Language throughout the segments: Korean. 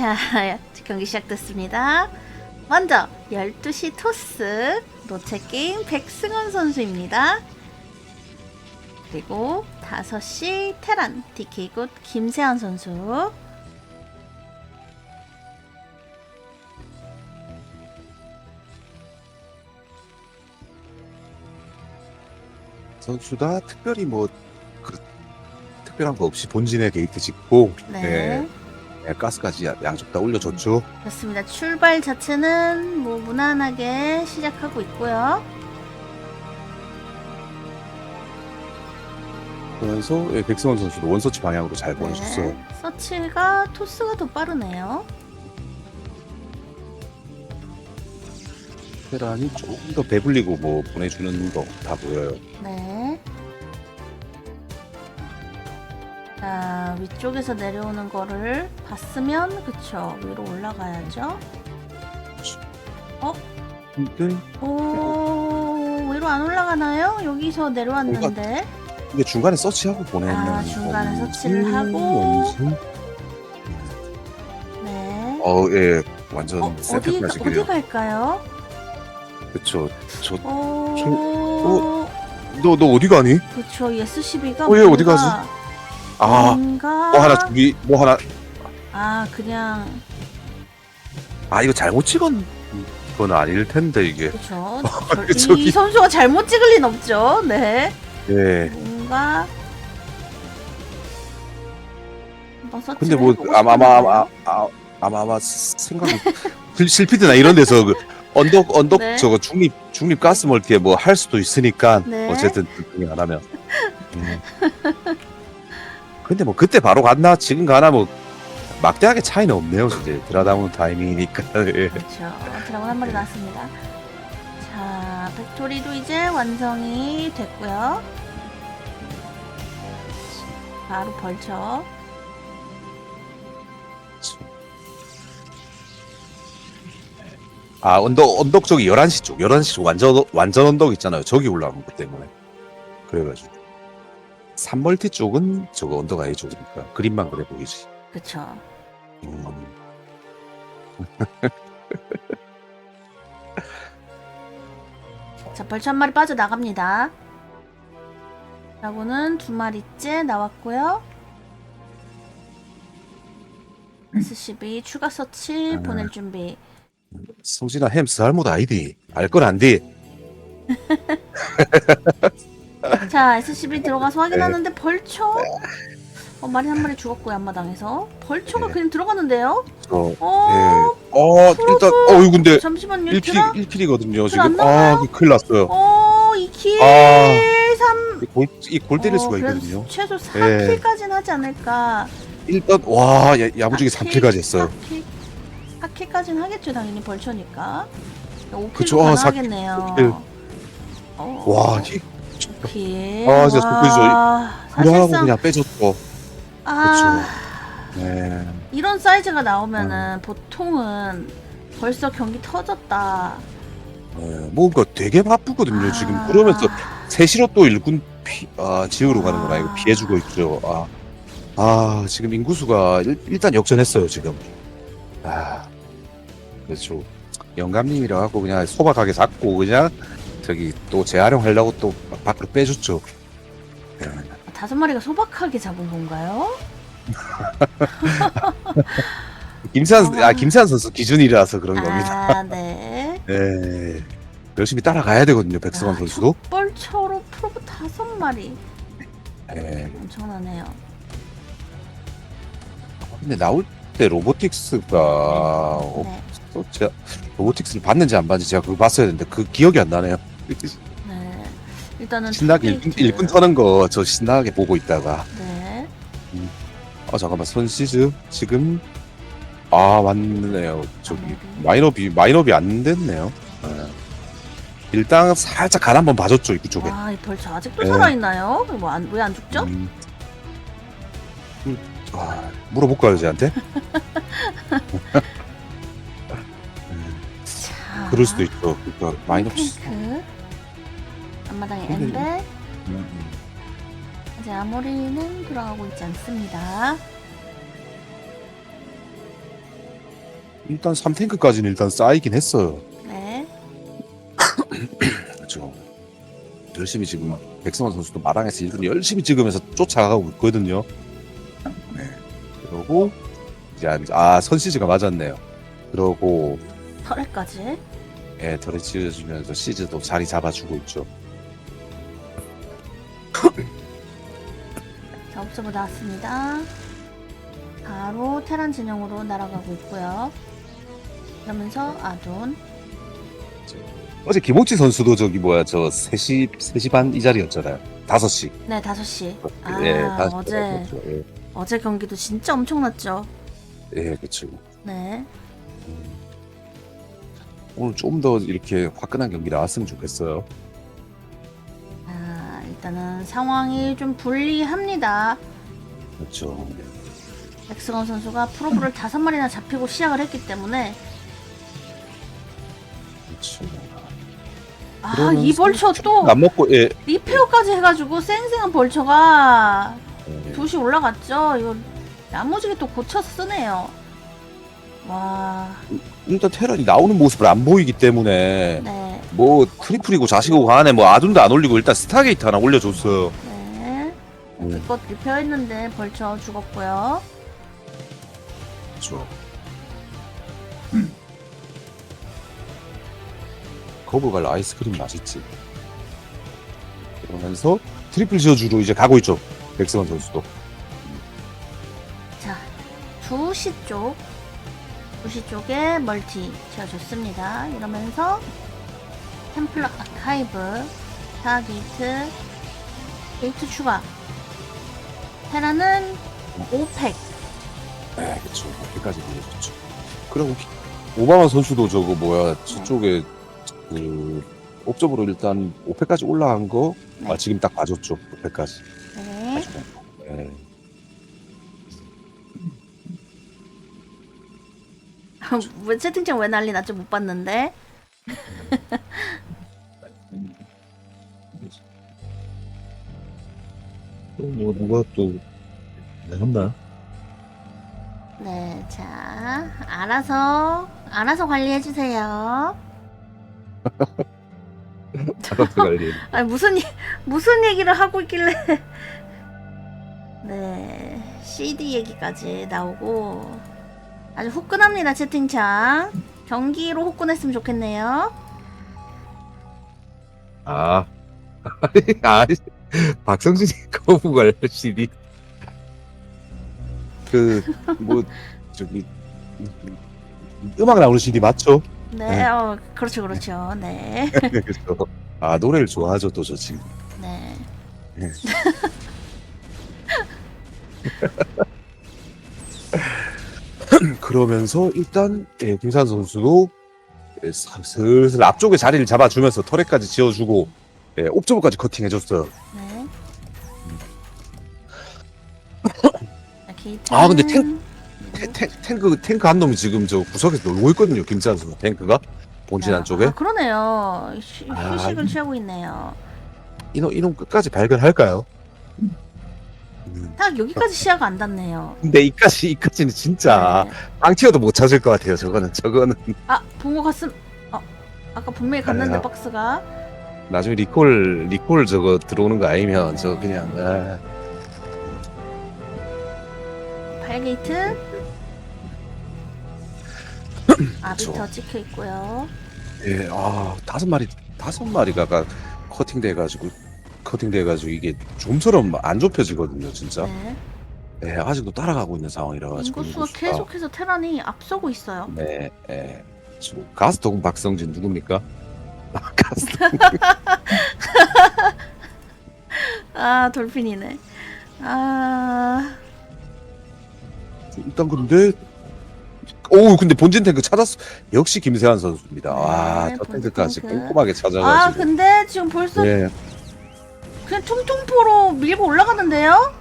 자, 경기 시작됐습니다. 먼저 12시 토스 노체게임 백승원 선수입니다. 그리고 5시 테란 DK굿 김세환 선수 선수 다 특별히 뭐 그, 특별한 거 없이 본진에 게이트 짓고 네. 네, 네, 가스까지 양쪽 다 올려줬죠. 그렇습니다. 출발 자체는 뭐 무난하게 시작하고 있고요. 그러면서 예, 백승원 선수도 원서치 방향으로 잘 보내줬어요. 네. 서치가 토스가 더 빠르네요. 테란이 조금 더 배불리고 뭐 보내주는 거 다 보여요. 네. 자, 위쪽에서 내려오는 거를 봤으면, 그쵸. 위로 올라가야죠. 근데 오, 위로 안 올라가나요? 여기서 내려왔는데. 이게 중간에 서치하고 보내는 아, 중간에 원심, 서치를 하고. 원심. 네. 어, 예, 완전 어, 어디, 센터까지 어디 그래요. 갈까요? 그쵸. 저, 오, 너, 너 어디 가니? 그쵸. 예스12가. 어, 얘 어디 가지? 아, 뭔가. 뭐 하나 준비, 뭐 하나. 아, 그냥. 아, 이거 잘못 찍은 건 아닐 텐데 이게. 그쵸. 그이 저기- 선수가 잘못 찍을 리는 없죠. 네. 예. 뭔가. 근데 뭐 아마 아마. 아마 아, 아마 아마 생각이 실- 실피드나 이런 데서 그 언덕 언덕 네. 저거 중립 중립 가스 멀티에 뭐 할 수도 있으니까 네. 어쨌든 등이 안 하면. 음. 근데 뭐 그때 바로 갔나 지금 가나 뭐 막대하게 차이는 없네요 이제 드라다운 타이밍이니까. 예. 그렇죠. 드라곤 한 마리 나왔습니다. 자, 팩토리도 이제 완성이 됐고요. 바로 벌쳐. 아 언덕 언덕 쪽이 11시 쪽 11시 쪽 완전 완전 언덕 있잖아요 저기 올라간 것 때문에 그래가지고 산멀티 쪽은 저거 언덕 아예 쪽이니까 그림만 그래 보이지 그쵸. 음. 자, 벌쳐 한 마리 빠져나갑니다. 드라곤은 두 마리째 나왔고요. SCB 추가 서치 아. 보낼 준비. 성진아 햄스 할못 아이디 알 건 안디 자, SCB 들어가서 확인하는데 네. 벌초. 어, 마리 한 마리 죽었고요, 앞마당에서. 벌초가 네. 그냥 들어갔는데요? 어, 어, 예. 어 일단 어이 근데 잠시만요. 1킬 큐라? 1킬이거든요 안 지금 나와요? 아그 큰일 났어요 어, 2킬, 아. 3. 이골 때릴 수가 그래도 있거든요 최소 예. 4킬까지는 하지 않을까. 일단 와 야, 야무지게 3킬까지 했어요 4킬, 4킬까지는 하겠죠, 당연히 벌초니까. 5킬도 그쵸, 아, 사- 가능하겠네요. 오킬. 어, 와 이- 5킬. 아, 진짜. 와, 사실상 그냥 빼줬고. 아, 네. 이런 사이즈가 나오면은 보통은 벌써 경기 터졌다. 네, 뭔가 되게 바쁘거든요 아. 지금. 그러면서 세시로 또 일군 피, 아, 지으러 가는 건 아니고 피해주고 있죠. 아, 아 지금 인구수가 일, 일단 역전했어요 지금. 아. 그렇죠. 영감님이라 갖고 그냥 소박하게 잡고 그냥 저기 또 재활용하려고 또 밖으로 빼줬죠 네. 다섯 마리가 소박하게 잡은 건가요? 김세한 아. 아 김세한 선수 기준이라서 그런 겁니다 아, 네. 네 열심히 따라가야 되거든요 백승원 아, 선수도 벌처로 프로브 다섯 마리. 네. 엄청나네요. 근데 나올 때 로보틱스가 어, 네. 또 제가 로보틱스를 봤는지 안 봤는지 제가 그거 봤어야 되는데 그 기억이 안 나네요. 네. 일단은 신나게 일분, 투게이트. 일분 터는 거 저 신나게 보고 있다가 네. 아 잠깐만 선시즈 지금 아 맞네요 저기 마이너비. 마이너비 마이너비 안 됐네요. 네. 일단 살짝 간 한번 봐줬죠 입구 쪽에. 와, 이 벌처 아직도 네. 살아있나요? 왜안 죽죠? 음. 음, 아, 물어볼까요 쟤한테? 음, 자, 그럴 수도 있죠. 그러니까 마이너비. 탱크. 앞마당에 근데 엠벨. 음, 음. 아직 아모리는 돌아가고 있지 않습니다. 일단 3탱크까지는 일단 쌓이긴 했어요. 네. 그렇죠. 열심히 지금 백성원 선수도 마당에서 일꾼 열심히 찍으면서 쫓아가고 있거든요. 네. 그러고 이제 아 선시즈가 맞았네요. 그러고 털에까지. 예, 털에 지어주면서 시즈도 자리 잡아주고 있죠. 자, 옵저버 나왔습니다. 바로 테란 진영으로 날아가고 있고요. 그러면서 아돈. 어제 김옥지 선수도 저기 뭐야 저 3시 3시 반 이 자리였잖아요. 5시. 네, 5시. 아, 예, 5시. 어제, 예, 어제 경기도 진짜 엄청났죠. 예, 그렇죠. 네. 오늘 좀 더 이렇게 화끈한 경기 나왔으면 좋겠어요. 아, 일단은 상황이 좀 불리합니다. 그렇죠. 백승원 선수가 프로브를 다섯 마리나 잡히고 시작을 했기 때문에 그렇죠. 아, 그러면서 이 벌처 또 안 먹고 예. 리페어까지 해가지고 쌩쌩한 벌처가 예. 붓이 올라갔죠. 이거 야무지게 또 고쳐 쓰네요. 와, 일단 테란이 나오는 모습을 안 보이기 때문에 네, 뭐 트리플이고 자식이고 안에 뭐 아둔도 안 올리고 일단 스타게이트 하나 올려줬어요. 네. 음. 이것 리페어했는데 벌처 죽었고요. 그렇죠. 거부갈 아이스크림 맛있지. 그러면서 트리플 지어주로 이제 가고 있죠. 백승원 선수도. 자, 2시 쪽, 2시 쪽에 멀티 지어줬습니다. 이러면서 템플러 아카이브, 4게이트, 게이트 추가. 테라는 5팩. 네, 그렇죠. 여기까지 보여줬죠. 그리고 오바마 선수도 저거 뭐야 저쪽에 그 옵저브로 일단 5패까지 올라간 거 네. 아, 지금 딱 봐줬죠. 5패까지. 네. 네. 왜 채팅창 왜 난리 났죠? 못 봤는데. 또 뭐 누가 또 한다. 네, 자, 알아서, 알아서 관리해주세요. 자가트 관리. 아니, 무슨, 이- 무슨 얘기를 하고 있길래. 네, CD 얘기까지 나오고. 아주 후끈합니다, 채팅창. 경기로 후끈했으면 좋겠네요. 아. 아, 박성진이 거부갈 CD. 그, 뭐, 저기, 음악 나오는 CD 맞죠? 네, 네. 어, 그렇죠, 그렇죠. 네. 그렇죠. 아, 노래를 좋아하죠, 또 저 친구. 네. 네. 그러면서 일단 예, 김산 선수도 슬슬 앞쪽에 자리를 잡아주면서 터렛까지 지어주고 예, 옵저버까지 커팅해줬어요. 네. 자, 게이트. 아, 근데 탱- 탱, 탱, 탱크 탱크 한 놈이 지금 저 구석에서 놀고 있거든요. 김산 선수 탱크가 본진 안쪽에 아, 그러네요. 휴, 아, 휴식을 이- 취하고 있네요. 이놈 이놈 끝까지 발견할까요? 음, 딱 여기까지 시야가 안 닿네요. 근데 이까지 이까지는 진짜 네. 앙티어도 못 찾을 것 같아요. 저거는 저거는 아, 본거 같음. 어, 아까 분명히 갔는데 아. 박스가. 나중에 리콜 리콜 저거 들어오는 거 아니면 저 그냥 아, 8게이트. 아비터 찍혀 있고요. 예, 아 다섯 마리 다섯 마리가 가 커팅돼 가지고 커팅돼 가지고 이게 좀처럼 안 좁혀지거든요, 진짜. 네. 예, 아직도 따라가고 있는 상황이라 가지고 인구수가 계속해서 테란이 앞서고 있어요. 네, 예. 지금 가스통 박성진 누굽니까? 아, 가스통 아, 돌핀이네. 아, 일단 근데 오 근데 본진 탱크 찾았어. 역시 김세환 선수입니다. 와, 네, 저 본진 탱크까지 탱크. 꼼꼼하게 아, 찾아가지고. 근데 지금 벌써 예, 그냥 퉁퉁포로 밀고 올라가는데요?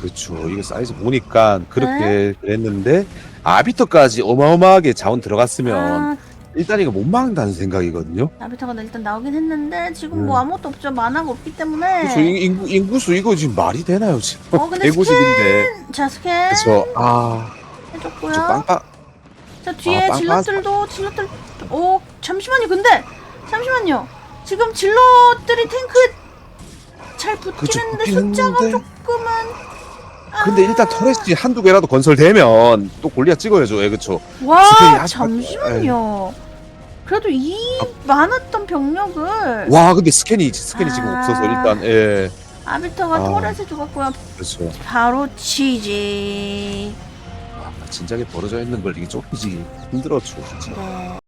그렇죠. 이게 사이즈 보니까 그렇게 네. 그랬는데 아비터까지 어마어마하게 자원 들어갔으면 아, 일단 이거 못 막는다는 생각이거든요. 아비터가 일단 나오긴 했는데 지금 음. 뭐 아무것도 없죠. 만화가 없기 때문에. 그래서 이- 인구, 인구수 이거 지금 말이 되나요 지금? 어, 근데 150인데. 자, 스캔 그래서 아, 해줬고요. 저 빵빵 자 뒤에 아, 빵- 질럿들도 질럿들 오 잠시만요 근데 잠시만요 지금 질럿들이 탱크 잘 그쵸, 했는데 붙긴 숫자가 했는데. 조금은 아, 근데 일단 터렛이 한두 개라도 건설되면 또 골리앗 찍어야죠. 예, 그쵸. 스킬이 와 아직- 잠시만요 그래도 이 많았던 병력을 와, 근데 스캔이, 스캔이 지금 아. 없어서 일단, 예. 아비터가 아. 터렛에 죽었고요 그렇죠. 바로 치지 아, 진작에 벌어져 있는 걸 이게 쫓기지 힘들었죠, 진짜. 네.